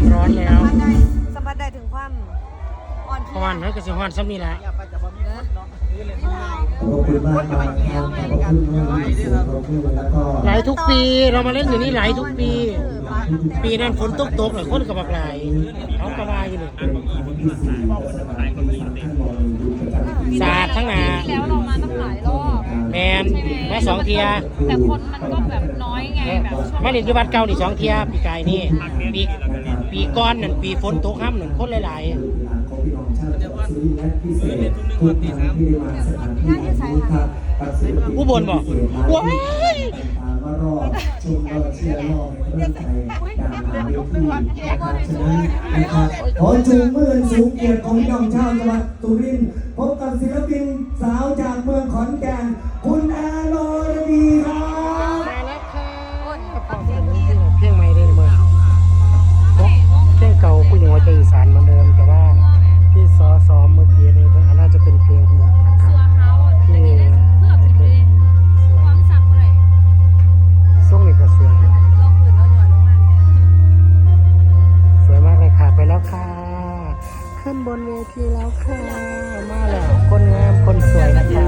มันร้อนแล้วสัมผัสได้ได้ถึงความอ่อนเพเพราะลียวันนั้นก็สิฮ้อนซ้ำนี่แหละยไหลายทุกปีเรามาเล่นอยู่นี่หลายทุกปี ปีนั้นฝนตกตกหลายคนกับบักหลายเขากระบายอยู่นี่สาดทั้งนาแล้วเรามาตั้งหลายรอบแมนมาสองเทียแต่คนมันก็แบบน้อยไงแบบช่มาเล่นที่วัดเก่าหนี่สองเทียปีกายนี่ปี ปีก้อนนั่นปีฝนตกห้ามหนึ่งคนหลายของพี่น้องชาวจังหวัดสุรินทร์และพิเศษทุกท่านที่ได้มาสถานที่นี้ครับๆผู้บนบอกว้ายมารอชมรอเชียร์รอเรื่องใจการหาเวทีนะครับฉะนั้นนะครับขอจูงมือสูงเกียรติของพี่น้องชาวจังหวัดสุรินทร์พบกับศิลปินสาว บนเวทีแล้วค่ะ มาแล้ว คนงามคนสวยนะคะ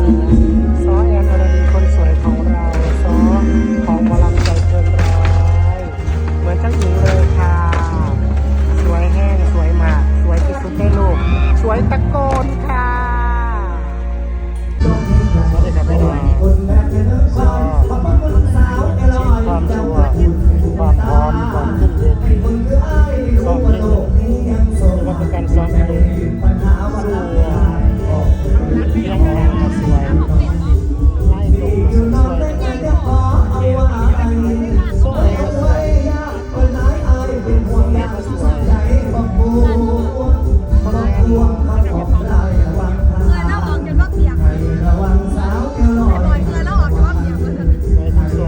Thank you.